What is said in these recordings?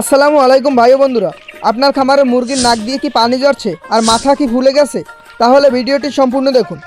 আসসালামু আলাইকুম ভাই বন্ধুরা। আপনার খামারে মুরগির নাক দিয়ে কি পানি ঝরছে আর মাথা কি ফুলে গেছে? তাহলে ভিডিওটি সম্পূর্ণ দেখুন।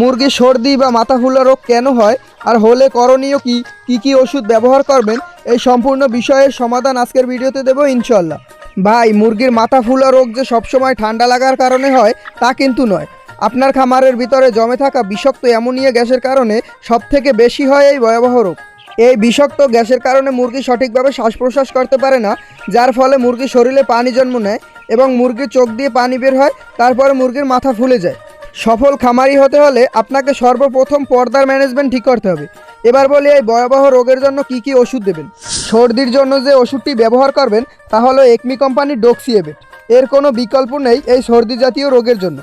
মুরগির সর্দি বা মাথা ফুলা রোগ কেন হয় আর হলে করণীয় কি? কি কি ওষুধ ব্যবহার করবেন? এই সম্পূর্ণ বিষয়ের সমাধান আজকের ভিডিওতে দেবো ইনশাল্লাহ ভাই, মুরগির মাথা ফুলা রোগ যে সবসময় ঠান্ডা লাগার কারণে হয়, তা কিন্তু নয়। আপনার খামারের ভিতরে জমে থাকা বিষাক্ত অ্যামোনিয়া গ্যাসের কারণে সবথেকে বেশি হয় এই ভয়াবহ রোগ। এই বিষাক্ত গ্যাসের কারণে মুরগি সঠিকভাবে শ্বাস প্রশ্বাস করতে পারে না, যার ফলে মুরগির শরীরে পানি জন্ম নেয় এবং মুরগির চোখ দিয়ে পানি বের হয়, তারপরে মুরগির মাথা ফুলে যায়। সফল খামারি হতে হলে আপনাকে সর্বপ্রথম পর্দার ম্যানেজমেন্ট ঠিক করতে হবে। এবার বলি এই ভয়াবহ রোগের জন্য কি কি ওষুধ দেবেন? সর্দির জন্য যে ওষুধটি ব্যবহার করবেন, তা হলো একমি কোম্পানির ডোক্সিয়েবেট এর কোনো বিকল্প নেই এই সর্দি জাতীয় রোগের জন্য।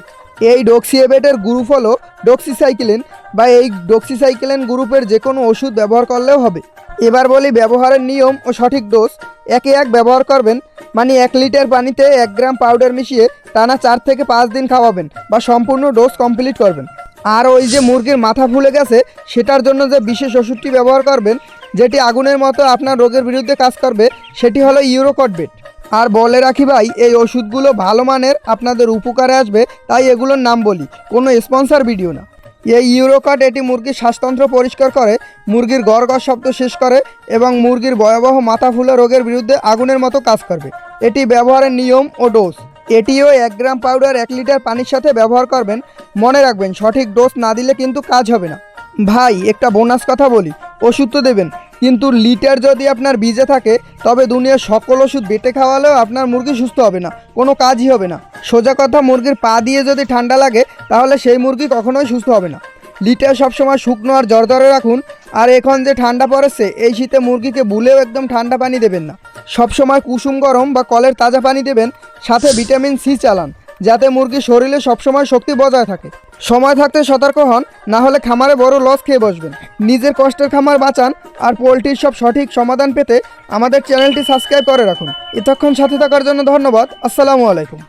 এই ডোক্সিয়েবেটের গ্রুপ হলো ডোক্সিসাইক্লিন বা এই ডোক্সিসাইক্লিন গ্রুপের যে কোনো ওষুধ ব্যবহার করলেও হবে। এবার বলি ব্যবহারের নিয়ম ও সঠিক ডোজ। একে এক ব্যবহার করবেন মানে এক লিটার পানিতে এক গ্রাম পাউডার মিশিয়ে টানা চার থেকে পাঁচ দিন খাওয়াবেন বা সম্পূর্ণ ডোজ কমপ্লিট করবেন। আর ওই যে মুরগির মাথা ফুলে গেছে, সেটার জন্য যে বিশেষ ওষুধটি ব্যবহার করবেন, যেটি আগুনের মতো আপনার রোগের বিরুদ্ধে কাজ করবে, সেটি হলো ইউরোকটবেট। আর বলে রাখি ভাই, এই ওষুধগুলো ভালো মানের আপনাদের উপকারে আসবে, তাই এগুলোর নাম বলি। কোনো স্পন্সর ভিডিও না। এই ইউরোকাট এটি মুরগির শ্বাসতন্ত্র পরিষ্কার করে, মুরগির গড় গড় শব্দ শেষ করে এবং মুরগির ভয়াবহ মাথা ফুলা রোগের বিরুদ্ধে আগুনের মতো কাজ করবে। এটি ব্যবহারের নিয়ম ও ডোজ। এটিও এক গ্রাম পাউডার এক লিটার পানির সাথে ব্যবহার করবেন। মনে রাখবেন, সঠিক ডোজ না দিলে কিন্তু কাজ হবে না। ভাই, একটা বোনাস কথা বলি। ওষুধ তো দেবেন। কিন্তু লিটার যদি আপনার বীজে থাকে, তবে দুনিয়ার সকল ওষুধ বেটে খাওয়ালেও আপনার মুরগি সুস্থ হবে না, কোনো কাজই হবে না। সোজা কথা, মুরগির পা দিয়ে যদি ঠান্ডা লাগে, তাহলে সেই মুরগি কখনোই সুস্থ হবে না। লিটার সবসময় শুকনো আর জর্জরে রাখুন, আর এখন যে ঠান্ডা পড়েছে, এই শীতে মুরগিকে ভুলেও একদম ঠান্ডা পানি দেবেন না। সবসময় কুসুম গরম বা কলের তাজা পানি দেবেন, সাথে ভিটামিন সি চালান, যাতে মুরগির শরীরে সবসময় শক্তি বজায় থাকে। সময় থাকতে সতর্ক হন, না হলে খামারে বড় লস খেয়ে বসবেন। নিজের কষ্টের খামার বাঁচান আর পোলট্রির সব সঠিক সমাধান পেতে আমাদের চ্যানেলটি সাবস্ক্রাইব করে রাখুন। এতক্ষণ সাথে থাকার জন্য ধন্যবাদ। আসসালামু আলাইকুম।